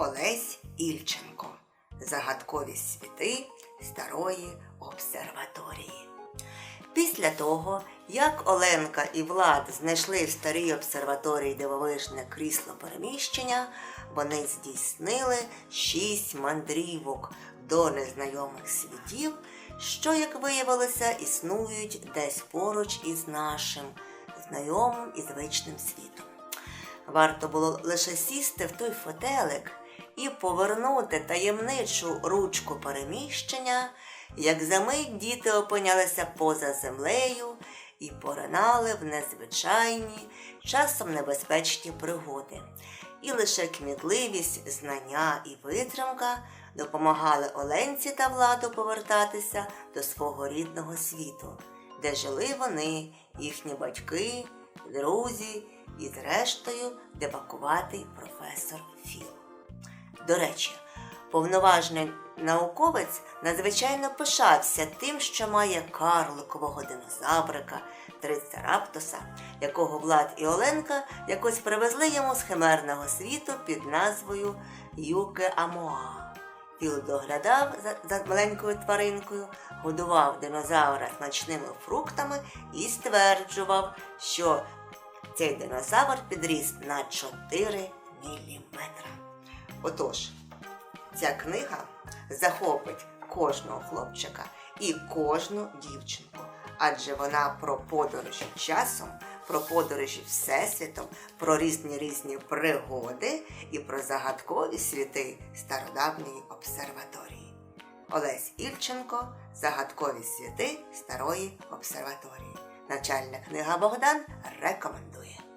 Олесь Ільченко. Загадкові світи старої обсерваторії. Після того, як Оленка і Влад знайшли в старій обсерваторії дивовижне крісло переміщення, вони здійснили шість мандрівок до незнайомих світів, що, як виявилося, існують десь поруч із нашим знайомим і звичним світом. Варто було лише сісти в той фотелик і повернути таємничу ручку переміщення, як за мить діти опинялися поза землею і поринали в незвичайні, часом небезпечні пригоди. І лише кмітливість, знання і витримка допомагали Оленці та владу повертатися до свого рідного світу, де жили вони, їхні батьки, друзі і, зрештою, дебакуватий професор. До речі, повноважний науковець надзвичайно пишався тим, що має карликового динозаврика Трицераптоса, якого Влад і Оленка якось привезли йому з химерного світу під назвою Юке Амоа. Філ доглядав за, маленькою тваринкою, годував динозавра смачними фруктами і стверджував, що цей динозавр підріс на 4 міліметра. Отож, ця книга захопить кожного хлопчика і кожну дівчинку, адже вона про подорожі часом, про подорожі всесвітом, про різні різні пригоди і про загадкові світи стародавньої обсерваторії. Олесь Ільченко Загадкові світи старої обсерваторії. Навчальна книга Богдан рекомендує.